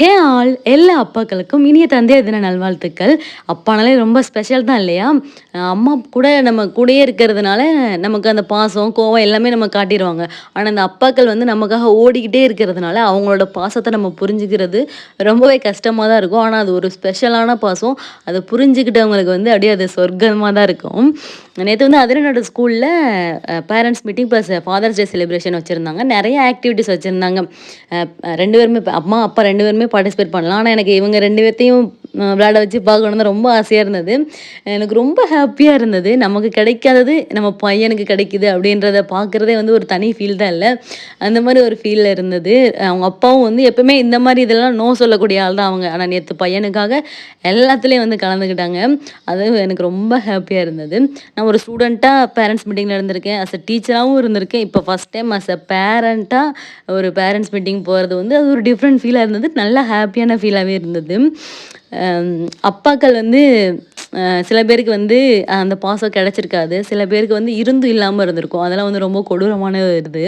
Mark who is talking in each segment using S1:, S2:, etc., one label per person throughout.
S1: Hey all எல்லா அப்பாக்களுக்கும் இனிய தந்தையர் தின நல்வாழ்த்துக்கள். அப்பானாலே ரொம்ப ஸ்பெஷல் தான் இல்லையா? அம்மா கூட நம்ம கூடயே இருக்கிறதுனால நமக்கு அந்த பாசம் கோவம் எல்லாமே நம்ம காட்டிடுவாங்க. ஆனால் அந்த அப்பாக்கள் வந்து நமக்காக ஓடிக்கிட்டே இருக்கிறதுனால அவங்களோட பாசத்தை நம்ம புரிஞ்சுக்கிறது ரொம்பவே கஷ்டமாக தான் இருக்கும். ஆனால் அது ஒரு ஸ்பெஷலான பாசம். அதை புரிஞ்சுக்கிட்டவங்களுக்கு வந்து அப்படியே அது சொர்க்கமாக தான் இருக்கும். நேற்று வந்து அதிரனோட ஸ்கூலில் parents meeting plus father's day celebration வச்சுருந்தாங்க. நிறைய ஆக்டிவிட்டிஸ் வச்சுருந்தாங்க. ரெண்டு பேருமே அம்மா அப்பா ரெண்டு பேருமே பார்ட்டிசிபேட் பண்ணலாம். ஆனால் எனக்கு இவங்க ரெண்டு பேர்த்தையும் விளையாட வச்சு பார்க்கணும் தான் ரொம்ப ஆசையாக இருந்தது. எனக்கு ரொம்ப ஹாப்பியாக இருந்தது. நமக்கு கிடைக்காதது நம்ம பையனுக்கு கிடைக்குது அப்படின்றத பார்க்குறதே வந்து ஒரு தனி ஃபீல் தான் இல்லை. அந்த மாதிரி ஒரு ஃபீலில் இருந்தது. அவங்க அப்பாவும் வந்து எப்பவுமே இந்த மாதிரி இதெல்லாம் நோ சொல்லக்கூடிய ஆள் தான் அவங்க. ஆனால் நேற்று பையனுக்காக எல்லாத்துலேயும் வந்து கலந்துக்கிட்டாங்க. அது எனக்கு ரொம்ப ஹாப்பியாக இருந்தது. நான் ஒரு ஸ்டூடெண்ட்டாக பேரண்ட்ஸ் மீட்டிங்கில் இருந்திருக்கேன். அஸ் அ டீச்சராகவும் இருந்திருக்கேன். இப்போ ஃபஸ்ட் டைம் அஸ் அ பேரண்ட்டாக ஒரு பேரண்ட்ஸ் மீட்டிங் போகிறது வந்து அது ஒரு டிஃப்ரெண்ட் ஃபீலாக இருந்தது. நல்லா ஹாப்பியான ஃபீலாகவே இருந்தது. அப்பாக்கள் வந்து சில பேருக்கு வந்து அந்த பாசம் கிடச்சிருக்காது. சில பேருக்கு வந்து இருந்தும் இல்லாமல் இருந்திருக்கும். அதெல்லாம் வந்து ரொம்ப கொடூரமான இது.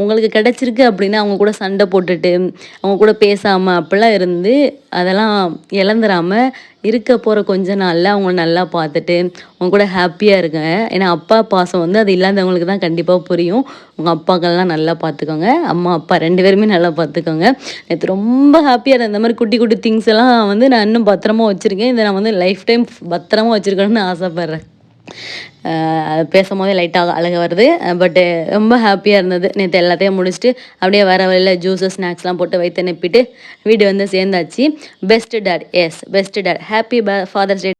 S1: உங்களுக்கு கிடச்சிருக்கு அப்படின்னா அவங்க கூட சண்டை போட்டுட்டு அவங்க கூட பேசாமல் அப்படிலாம் இருந்து அதெல்லாம் இழந்துடாமல் இருக்க போகிற கொஞ்ச நாளில் அவங்க நல்லா பார்த்துட்டு அவங்க கூட ஹாப்பியாக இருங்க. ஏன்னா அப்பா பாசம் வந்து அது இல்லாதவங்களுக்கு தான் கண்டிப்பாக புரியும். உங்கள் அப்பாக்கள்லாம் நல்லா பார்த்துக்கோங்க. அம்மா அப்பா ரெண்டு பேருமே நல்லா பார்த்துக்கோங்க. நேற்று ரொம்ப ஹாப்பியாக இருந்தேன். இந்த மாதிரி குட்டி குட்டி திங்ஸ் எல்லாம் வந்து நான் இன்னும் பத்திரமா வச்சுருக்கேன். இதை நான் வந்து லைஃப் டைம் பத்திரமா வச்சுருக்கணும்னு ஆசைப்பட்றேன். அது பேசும்போதே லைட்டாக அழக வருது. பட்டு ரொம்ப ஹாப்பியாக இருந்தது. நேற்று எல்லாத்தையும் முடிச்சுட்டு அப்படியே வர வழியில் ஜூஸஸ் ஸ்நாக்ஸ்லாம் போட்டு வைத்து நிப்பிட்டு வீடு வந்து சேர்ந்தாச்சு. Best dad is best dad happy father's day